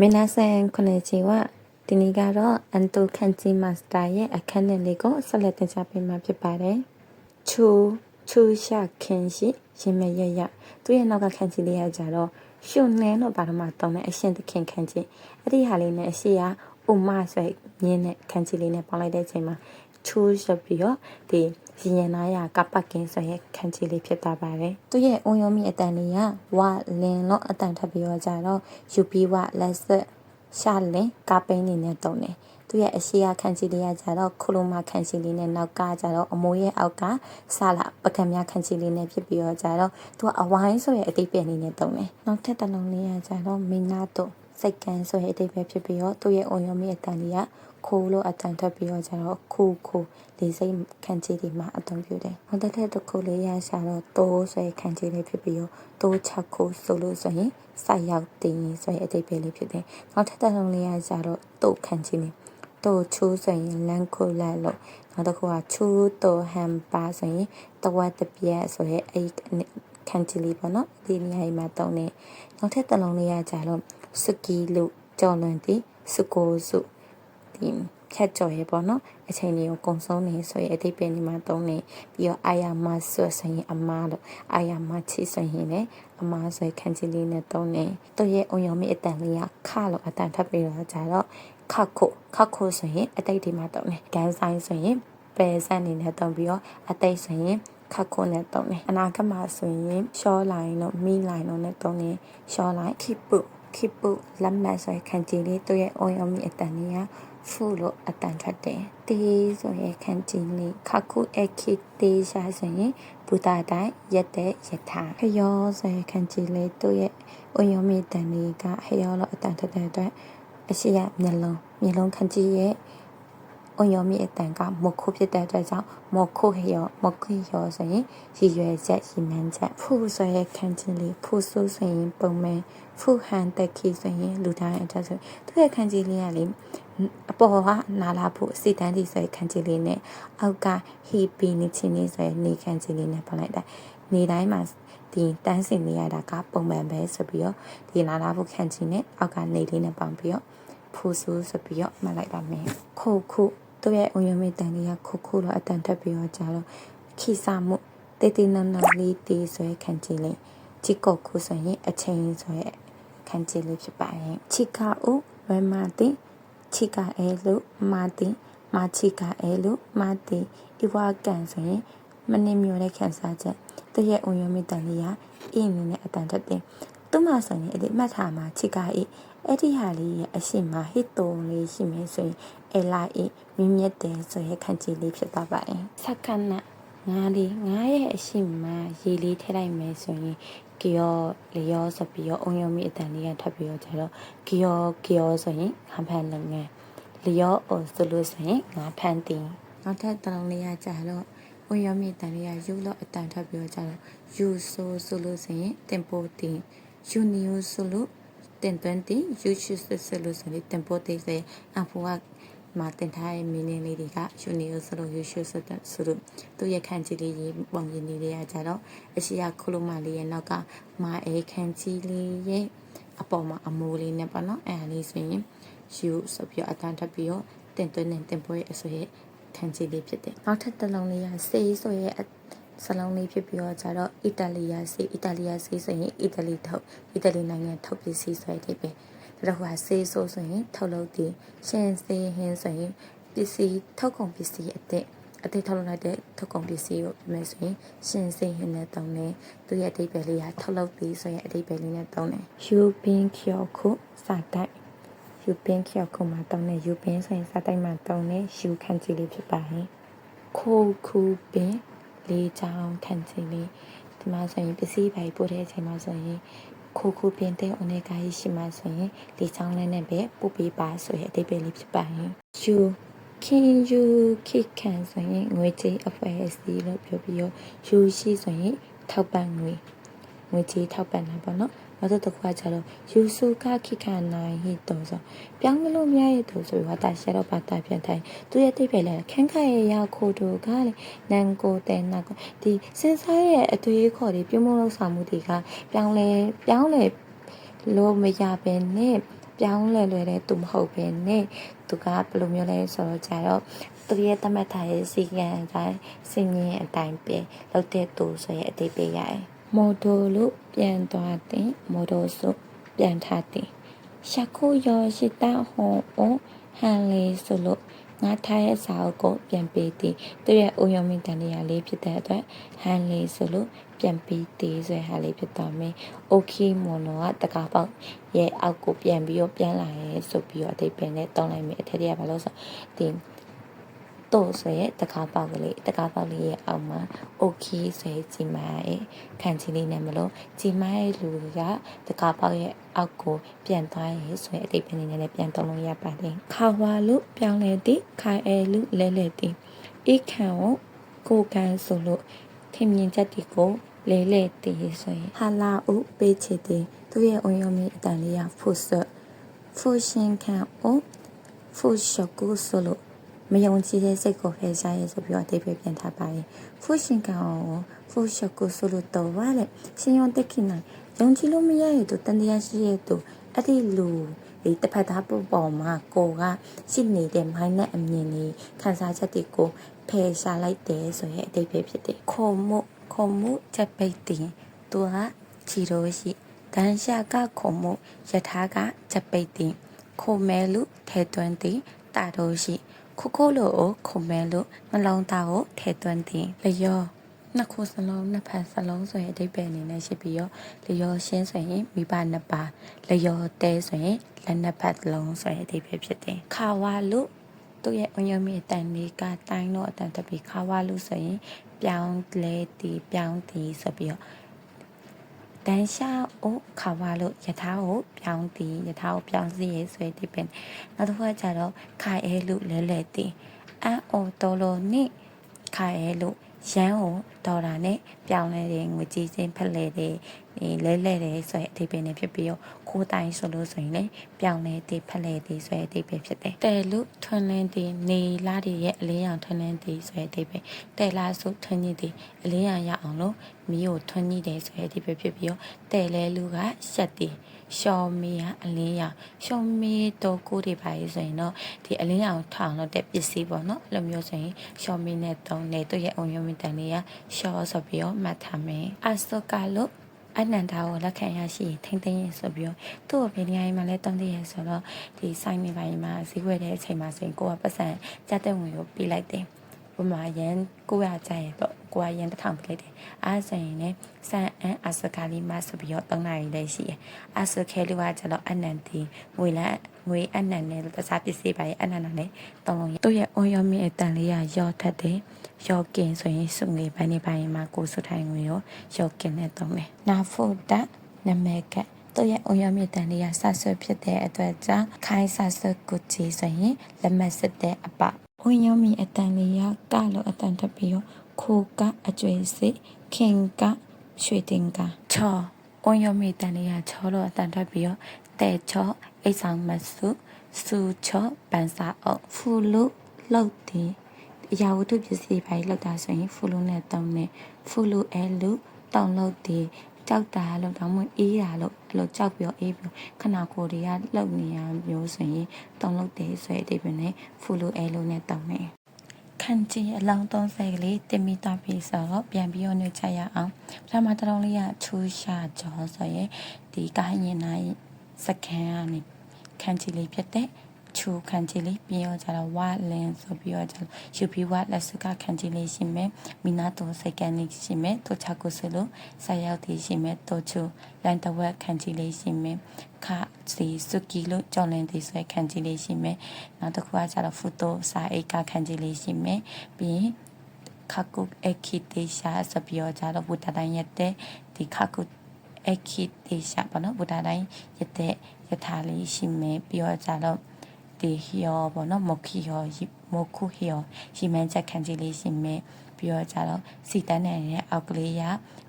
မင်းနာဆန်ခုနှစ်ချီဝဒီနေ့ကတော့အန်တိုခန်ချီမာစတာရဲ့အခန်းနဲ့လေးကိုဆက်လက်တင်ဆက်ပေးမှာဖြစ်ပါတယ်။ချူချူရှာခင်ရှိရင်မရရသူရဲ့နောက်ကခန်းချီလေးရကြတော့ရှုံနှဲလို့ဘာလို့မှတောင်းတဲ့အရှင်သခင်ခန်းချီအဲ့ဒီဟာလေးနဲ့အရှိကဥမဆွဲမြင်းနဲ့ခန်းချီလေးနဲ့ပေါင်းလိုက်တဲ့အချိန်မှာ ချူရှပ်ပြီးတော့ဒီရင်ရနာရကပတ်ကင်းဆိုရဲ့ခန်းချီလေးဖြစ်သွားပါတယ်။သူရဲ့အုံယုံမိအတန်လေးကဝလင်းလို့အတန်ထပ်ပြီးတော့ကြတော့ယူပီဝလက်ဆက်ရှာလင်ကာပိန်းနေနဲ့တုံတယ်။သူရဲ့အရှိရခန်းချီလေးကကြတော့ခလိုမာခန်းချီလေးနဲ့နောက်ကကြတော့အမိုးရဲ့အောက်ကဆလာပကံများခန်းချီလေးနဲ့ဖြစ်ပြီးတော့ကြတော့သူကအဝိုင်းဆိုရဲ့အတိတ်ပဲနေနဲ့တုံတယ်။နောက်ထပ်တစ်လုံးလေးကကြတော့မင်းနာတို့စိတ်ကန်ဆိုရဲ့အတိတ်ပဲဖြစ်ပြီးတော့သူရဲ့အုံယုံမိအတန်လေးက ခိုးလို့အတန်ထပ်ပြီးတော့ကြတော့ခူခူလေးစိတ်ခန်းချီတွေမှာအသုံးပြုတယ်။နောက်တစ်ထပ်တစ်ခုလေးရရှာတော့တိုးဆိုရဲ့ခန်းချီလေးဖြစ်ပြီးတော့တိုးချက်ခိုးဆိုလို့ဆိုရင်စိုက်ရောက်တင်ရင်ဆိုရဲ့အတိတ်ပဲလေးဖြစ်တယ်။နောက်ထပ်တစ်လုံးလေးရရှာတော့တိုးခန်းချီလေးတိုးချူးဆိုရင်လန်ခိုလာလို့နောက်တစ်ခုကချူးတိုးဟမ်ပါဆိုရင်တဝက်တပြက်ဆိုရဲ့အဲ့ခန်းချီလေးပေါ့နော်ဒီနေရာမှာတုံးနေနောက်ထပ်တစ်လုံးလေးရကြတော့စကီလို့ကြော်လွန်တီစကိုစု ဒီဖြတ်ကြော်ရဲပေါ့နော်အချိန်လေးကိုကုံဆုံးနေဆိုရင်အတိတ်ပဲနေမှာတုံးနေပြီးတော့အာယာမဆွဆိုရင်အမားလို့အာယာမချီဆိုရင်လည်းအမားဆိုရင်ခန်းချီလေးနဲ့တုံးနေသူ့ရဲ့အုံယုံမိအတန်လေးကခလို့အတန်ထပ်ပြီးတော့ကြတော့ခခုခခုဆိုရင်အတိတ်ဒီမှာတုံးနေဂန်းဆိုင်ဆိုရင်ပယ်ဆန်နေနဲ့တုံးပြီးတော့အတိတ်ဆိုရင်ခတ်ခုနဲ့တုံးနေအနာဂတ်မှာဆိုရင်ရှောလိုင်းလို့မီလိုင်းလို့နဲ့တုံးနေရှောလိုင်းခိပုခိပုလက်မတ်ဆိုရင်ခန်းချီလေးသူ့ရဲ့အုံယုံမိအတန်လေးက ဖူလို့အတန်ထွက်တယ်တေးဆိုရင်ခန်းချင်းလေးခခုအခီတေးရှာဆိုရင်ဘူတာတိုင်းရက်တဲ့ယထာခရောဆိုရင်ခန်းချင်းလေးသူ့ရဲ့အုံယုံမီတန်လေးကခရောလို့အတန်ထွက်တဲ့အတွက်အရှိရမျက်လုံးမျက်လုံးခန်းချင်းရဲ့ အုံယုံမီအတန်ကမခုဖြစ်တဲ့အတွက်ကြောင့်မခုဟရောမခုရောဆိုရင်ရည်ရွယ်ချက်ရည်မှန်းချက်ဖူဆိုရင်ခန်းချင်းလေးဖူဆိုးဆိုရင်ပုံမှန်ဖူဟန်တက်ခီဆိုရင်လူတိုင်းအတွက်ဆိုသူ့ရဲ့ခန်းချင်းလေးကလေအပေါ်ကနာလာဖို့စိတ်တန်းဒီဆိုရခန်းချီလေးနဲ့အောက်ကဟီပီနေချင်းလေးဆိုရနေခန်းချီလေးနဲ့ပတ်လိုက်တာနေတိုင်းမှာဒီတန်းစင်နေရတာကပုံမှန်ပဲဆိုပြီးတော့ဒီနာလာဖို့ခန်းချီနဲ့အောက်ကနေလေးနဲ့ပေါင်ပြီးတော့ဖူဆူဆိုပြီးတော့မှတ်လိုက်ပါမယ်ခုခု သူ့ရဲ့အုံရမေတန်လေးကခုခုတော့အတန်ထပ်ပြီးတော့ကြာတော့ခိစာမှုတေးတေးနန်းနန်းလေးတေးဆိုရခန်းချီလေးချီကောခုဆိုရင်အချိန်ဆိုရခန်းချီလေးဖြစ်ပါရဲ့ချီကာအိုဝဲမာတီချီကာအဲလို့မာတီမာချီကာအဲလို့မာတီဤဝါကန်ဆိုရင်မနှင်းမျိုးတဲ့ခန်းစားချက်တရဲ့အုံရမိတန်လေးကအင်းနေနဲ့အတန်တက်တယ် သူမဆိုရင်အဲ့ဒီမှတ်ထားမှာချီကာအေးအဲ့ဒီဟာလေးရဲ့အရှိမဟစ်တုံလေးရှိမယ်ဆိုရင်အလာအေးမြင့်မြတ်တယ်ဆိုရဲခန့်ချီလေးဖြစ်သွားပါရင်စက္ကနငါးလေးငါးရဲ့အရှိမရေလေးထည့်လိုက်မယ်ဆိုရင်ကီယောလျောဆိုပြီးတော့အုံယုံမိအတန်လေးကထပ်ပြီးတော့ကျတော့ကီယောကီယောဆိုရင်ငါဖန်လုံငယ်လျောအော်ဆိုလို့ဆိုရင်ငါဖန်တင်နောက်ထပ်တလုံးလေးကကျတော့အုံယုံမိအတန်လေးကယူလို့အတန်ထပ်ပြီးတော့ကျတော့ယူဆိုဆိုလို့ဆိုရင်တင်ပိုတင် ယူနီယိုဆိုလို့တင်သွင်းတင်ယူချူဆဆလို့ဆိုရင်တင်ပိုတင်စေအဖိုကမှာတင်ထားတဲ့မင်းလေးလေးတွေကယူနီယိုဆိုလို့ယူရှုဆိုတဲ့ဆိုလို့သူ့ရဲ့ခန့်ကြီးလေးရေးပုံရင်းလေးတွေကကြတော့အရှိရခလုမလေးရဲ့နောက်ကမာအဲခန့်ကြီးလေးရဲ့အပေါ်မှာအမိုးလေးနဲ့ပေါ့နော်အဲဒါလေးဆိုရင်ယူဆိုပြီးအတန်းထပ်ပြီးတော့တင်သွင်းတဲ့တင်ပွဲအဆိုရဲ့ခန့်ကြီးလေးဖြစ်တယ်နောက်ထပ်တစ်လုံးလေးကစေးဆိုရဲ့ စလုံးလေးဖြစ်ပြီးတော့ကြတော့အီတလီယာစီအီတလီယာစီဆိုရင်အီတလီထုတ်အီတလီနိုင်ငံထုတ်ပစ္စည်းဆိုတဲ့ပဲဒါတော့ဟိုကဆေးဆိုဆိုရင်ထုတ်လုပ်တည်ရှင်စေးဟင်းဆိုရင်ပစ္စည်းထုတ်ကုန်ပစ္စည်းအသက်အသေးထုတ်လုပ်လိုက်တဲ့ထုတ်ကုန်ပစ္စည်းကိုပြမယ်ဆိုရင်ရှင်စိဟင်းနဲ့တုံးတယ်သူရဲ့အတိတ်ပဲလေးကထုတ်လုပ်ပြီးဆိုရင်အတိတ်ပဲလေးနဲ့တုံးတယ်ယူပင်းချောခုစာတိုက်ယူပင်းချောခုမှာတုံးတယ်ယူပင်းဆိုရင်စာတိုက်မှာတုံးတယ်ယူခန့်ကြီးလေးဖြစ်ပါရင်ခိုးခူပင် လေးချောင်းခန့်ကြီးလေးဒီမှာဆိုရင်ပစ္စည်းပိုင်ပို့တဲ့အချိန်မှာဆိုရင်ခိုးခုပင်တဲ့အနေကားရှိမှဆိုရင်လေးချောင်းလေးနဲ့ပဲပို့ပေးပါဆိုရင်အတိတ်ပဲလေးဖြစ်ပါရင်ယူခင်ယူခိခံဆိုရင်ငွေကြေးအဖွဲ့အစည်းလို့ပြောပြီးတော့ယူရှိဆိုရင်ထောက်ပံ့ငွေငွေကြေးထောက်ပံ့တာပေါ့နော် နောက်တစ်ခုကကျတော့ယူစုကခိခနိုင်ဟိတောဆိုပြောင်းမလို့မရရဲ့သူဆိုတော့တာရှတော့ပါတာပြန်ထိုင်သူရဲ့တိတ်ပဲလဲခန်းခရဲ့ရခိုတူကလေနန်ကိုတဲနာကိုဒီစင်စားရဲ့အသွေးခေါ်တွေပြုံးမလို့ဆောင်မှုတွေကပြောင်းလဲပြောင်းလဲလို့မရပဲနဲ့ပြောင်းလဲလွယ်တဲ့သူမဟုတ်ဘဲနဲ့သူကဘယ်လိုမျိုးလဲဆိုတော့ကြတော့သူရဲ့တမတ်ထားရဲ့စီကံအတိုင်းစင်မြင့်အတိုင်းပဲလောက်တဲ့သူဆိုရဲ့အသေးပေးရတယ် မော်ဒိုလို့ပြန်သွားတဲ့မော်ဒိုဆိုပြန်ထားတဲ့ရှခုယောရှိတဟောဟန်လေးဆိုလို့ငါထားရဲ့စာအုပ်ကိုပြန်ပေးသည်သူရဲ့အိုယုံမင်တန်လေးလေးဖြစ်တဲ့အတွက်ဟန်လေးဆိုလို့ပြန်ပေးသည်ဆိုတဲ့ဟာလေးဖြစ်သွားမယ်။ Okay မော်နော်ကတကားပေါက်ရဲ့အောက်ကိုပြန်ပြီးတော့ပြန်လာရဲဆိုပြီးတော့အသေးပဲနဲ့တောင်းလိုက်မယ်အထက်တည်းကဘာလို့ဆိုဒီ တော့ဆိုရဲတကားပေါက်ကလေးတကားပေါက်လေးရဲ့အောက်မှာ okay ဆိုရဲကြီးမားရဲ့ခံချီလေးနဲ့မလို့ကြီးမားရဲ့လူကတကားပေါက်ရဲ့အောက်ကိုပြန်သွားရဲဆိုရဲအသေးပဲနေနဲ့ပြန်တောင်းလို့ရပါတယ်ခါဝါလို့ပြောင်းလဲသည်ခိုင်အဲလူလဲလဲသည်အိခံကိုကိုကန်ဆိုလို့ထင်မြင်ချက်ဒီကိုလဲလဲတည်ဆိုရင်ဟာလာဥပေးချေတဲ့သူရဲ့အုံရုံမီအတန်လေးရဖို့ဆွဖူရှင်ခံအိုဖူရှော့ကိုဆိုလို့ မယုံကြည်တဲ့စိတ်ကိုဖယ်ရှားရဲဆိုပြီးတော့အသေးပဲပြန်ထားပါတယ်ဖူရှင်ခံအောင်ဖူရှော့ကိုဆိုလို့တော့ဗါလေရှင်ယုံတက်ခိနိုင်ယုံကြည်လို့မရရတော့တန်တရားရှိရတော့အဲ့ဒီလူဒီတစ်ဖက်သားပုံပေါ်မှာကိုကရှိနေတဲ့မိုင်းနဲ့အမြင်လေးခံစားချက်တွေကိုဖယ်ရှားလိုက်တယ်ဆိုရင်အတိတ်ပဲဖြစ်တယ်ခုံမှုခုံမှုချက်ပိတ်တင်သူကချီရိုးရှိတန်ရှာကခုံမှုယထာကချက်ပိတ်တင်ခုံမဲလူထဲသွင်းတင်တာတို့ရှိ ခုခုလိုကိုခုံမဲလူနှလုံးသားကိုထဲသွင်းတင်လျောနှစ်ခုစလုံးနှစ်ဖက်စလုံးဆိုရင်အဓိပ္ပာယ်အနေနဲ့ရှိပြီးတော့လျော်ရှင်းဆိုရင်မိဘနှစ်ပါးလျော်တဲဆိုရင်လက်နှစ်ဖက်လုံးဆိုရင်အဓိပ္ပာယ်ဖြစ်တယ်ခါဝါလူသူ့ရဲ့အုံယုံမီအတန်လေးကတိုင်းတော့အတန်တပီခါဝါလူဆိုရင်ပြောင်းလဲတီပြောင်းတီဆိုပြီးတော့ တန်ရှာအိုခါဝါလို့ယထာကိုပြောင်းတီယထာကိုပြောင်းစီရေးဆွဲတီပင်နောက်တစ်ခါကျတော့ခိုင်အဲလို့လဲလဲတီအန်အိုတော်လို့နိခိုင်အဲလို့ရန်ကို ဒေါ်လာနဲ့ပြောင်းလဲတယ်ငွေကြေးစင်းဖက်လဲတယ်ဒီလဲလဲတယ်ဆိုတဲ့အဓိပ္ပာယ်နဲ့ဖြစ်ပြီးတော့ခိုးတိုင်းဆိုလို့ဆိုရင်လည်းပြောင်းလဲတယ်ဖက်လဲတယ်ဆိုတဲ့အဓိပ္ပာယ်ဖြစ်တယ်တယ်လို့ထွန်းလင်းတယ်နေလာတွေရဲ့အလင်းရောင်ထွန်းလင်းတယ်ဆိုတဲ့အဓိပ္ပာယ်တယ်လာဆိုထွန်းညစ်တယ်အလင်းရောင်ရအောင်လို့မီးကိုထွန်းညစ်တယ်ဆိုတဲ့အဓိပ္ပာယ်ဖြစ်ပြီးတော့တယ်လဲလူကရှက်တယ်ရှော်မီကအလင်းရောင်ရှော်မီတော့ကိုတွေပါရေးဆိုရင်တော့ဒီအလင်းရောင်ထောင်တော့တဲ့ပစ္စည်းပေါ့နော်အဲ့လိုမျိုးဆိုရင်ရှော်မီနဲ့တုံးနေသူ့ရဲ့အုံယုံမီတန်လေးကရှော်ဆိုပြီးတော့မှတ်ထားမယ်အစကလို့အနန္တာကိုလက်ခံရရှိထိမ့်သိမ်းရဆိုပြီးတော့သူ့ကိုဘယ်နေရာမှာလဲတုံးသိရဆိုတော့ဒီဆိုင်နေပိုင်းမှာဈေးဝယ်တဲ့အချိန်မှာဆိုရင်ကိုကပတ်စံကြတဲ့ဝင်ကိုပေးလိုက်တယ်ဥမာရန်900ကျန်ရတော့ကိုကရန်1000ပြလိုက်တယ်အားဆိုရင်လည်းစံအန်အစကာလီမဆိုပြီးတော့3နာရီလည်းရှိရအစခဲလူကကျတော့အနန္တီငွေလန်းငွေအနန္နဲ့တခြားပစ္စည်းပါရဲ့အနန္နာနဲ့တုံးလုံးသူ့ရဲ့ on your me အတန်လေးကရော့ထက်တယ် ရော့ကင်ဆိုရင်စုငွေပိုင်းနေပိုင်းမှာကိုစုထိုင်ငွေရောရော့ကင်နဲ့တုံးတယ်နာဖို့တက်နမဲကတ်သူ့ရဲ့အုံရမြင့်တန်လေးကဆဆွဖြစ်တဲ့အတွက်ကြောင့်ခိုင်းဆဆွကုချီဆိုရင်လက်မစစ်တဲ့အပအုံရမြင့်အတန်လေးကကလို့အတန်ထပ်ပြီးတော့ခိုးကအကျွေးစစ်ခင်ကရွှေတင်ကချောအုံရမြင့်တန်လေးကချောလို့အတန်ထပ်ပြီးတော့တဲချောအိတ်ဆောင်မစုစူချောပန်စာအုပ်ဖူလူလောက်တီ အရာဝတ္ထုပစ္စည်းပိုင်းလောက်တာဆိုရင်ဖူလူနဲ့တုံးနေဖူလူအဲလူတောင်းလောက်တီကြောက်တာလို့တောင်းမအေးတာလို့အဲ့လိုကြောက်ပြီးအေးပြီးခနာကိုယ်တွေကလှုပ်နေရမျိုးဆိုရင်တောင်းလို့တယ်ဆိုတဲ့အတိပ္ပယ်နဲ့ဖူလိုအဲလိုနဲ့တောင်းနေခန့်ချီအလောင်း30ကလေးတင်ပြီးသွားပြီဆိုတော့ပြန်ပြီးတော့နှွေချရအောင်ပထမတစ်လုံးလေးကချူရှာကြောဆိုရင်ဒီကိုင်းရင်နိုင်စကန်ကနေခန့်ချီလေးဖြစ်တဲ့ ချူခန့်ချီလေးပြီးတော့ကျတော့ဝါလင်းဆိုပြီးတော့ကျတော့ယူပြီးဝါလက်စကခန့်ချီလေးရှိမယ်မီနာတိုစကန်လေးရှိမယ်တိုချာကိုစလို့ဆက်ရောက်တည်ရှိမယ်တိုချူလန်တဝက်ခန့်ချီလေးရှိမယ်ခါစီစုကီလို့ကြော်လင်းတည်ဆွဲခန့်ချီလေးရှိမယ်နောက်တစ်ခုကကျတော့ဖူတိုစာအိတ်ကခန့်ချီလေးရှိမယ်ပြီးရင်ခါကုအခီတေရှာဆိုပြီးတော့ကျတော့ဘူတတိုင်းရက်တဲ့ဒီခါကုအခီတေရှာပေါ့နော်ဘူတတိုင်းရက်တဲ့ယထာလေးရှိမယ်ပြီးတော့ကျတော့ ဒီဟီယောပေါ့နော်မခီယောမခုဟီယောရှီမန်ချက်ခန့်ကြီးလေးရှိမယ်ပြီးတော့ကြတော့စီတန်းနဲ့ရဲ့အောက်ကလေးရ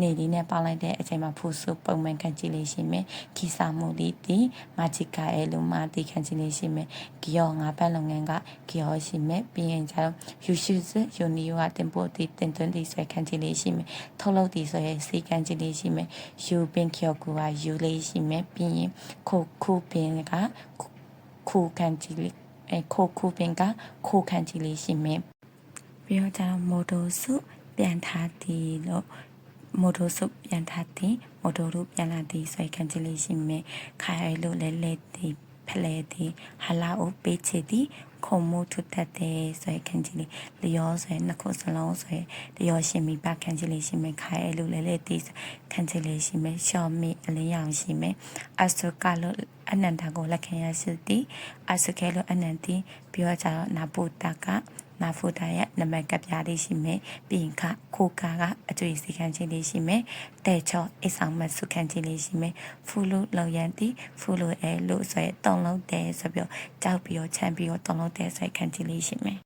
နေလေးနဲ့ပေါင်းလိုက်တဲ့အချိန်မှာဖူဆူပုံမှန်ခံကြည့်လေးရှိမယ်ခီစာမှုလေးဒီမာဂျီကာအဲလိုမှတီခံကြည့်လေးရှိမယ်ဂီယောငါးပတ်လုပ်ငန်းကဂီယောရှိမယ်ပြီးရင်ကြတော့ယူရှုစယူနီယိုကတင်ပို့တီတင်သွင်းတီဆွဲခံကြည့်လေးရှိမယ်ထုတ်လုပ်တီဆိုရဲစီခံကြည့်လေးရှိမယ်ယူပင်ခီယောကူကယူလေးရှိမယ်ပြီးရင်ခိုခုပင်က ခိုခံကြည့်လေးအဲခိုခုပင်ကခိုခံကြည့်လေးရှိမယ်ပြီးတော့ကျတော့မိုတိုစုပြန်ထားသည်လို့မိုတိုစုပြန်ထားသည်မိုတိုတို့ပြန်လာသည်ဆိုရင်ခံကြည့်လေးရှိမယ်ခိုင်လို့လဲလဲသည်ဖလဲသည်ဟာလာအိုပေးချေသည် ခုံမို့ထတတ်တဲ့ဆိုရင်ခံကြည့်လေးလျောဆိုရင်နှစ်ခုစလုံးဆိုရင်လျောရှင်မိပါခံကြည့်လေးရှိမယ်ခိုင်လို့လဲလဲသည်ခံကြည့်လေးရှိမယ်ရှော့မိအလင်းရောင်ရှိမယ်အဆုကလို့အနန္တကိုလက်ခံရရှိသည်အဆုကလို့အနန္တိပြီးတော့ကျတော့နာပုတက နာဖူတာရဲ့နံပါတ်ကပ်ပြားလေးရှိမယ်ပြီးရင်ခခိုကာကအကျွေးစီခံခြင်းလေးရှိမယ်တဲချောအိဆောင်မဆုခံခြင်းလေးရှိမယ်ဖူလို့လော်ရန်တီဖူလို့အဲလို့ဆိုရဲတုံလုံးတဲဆိုပြီးတော့ကြောက်ပြီးတော့ချမ်းပြီးတော့တုံလုံးတဲဆိုခံခြင်းလေးရှိမယ်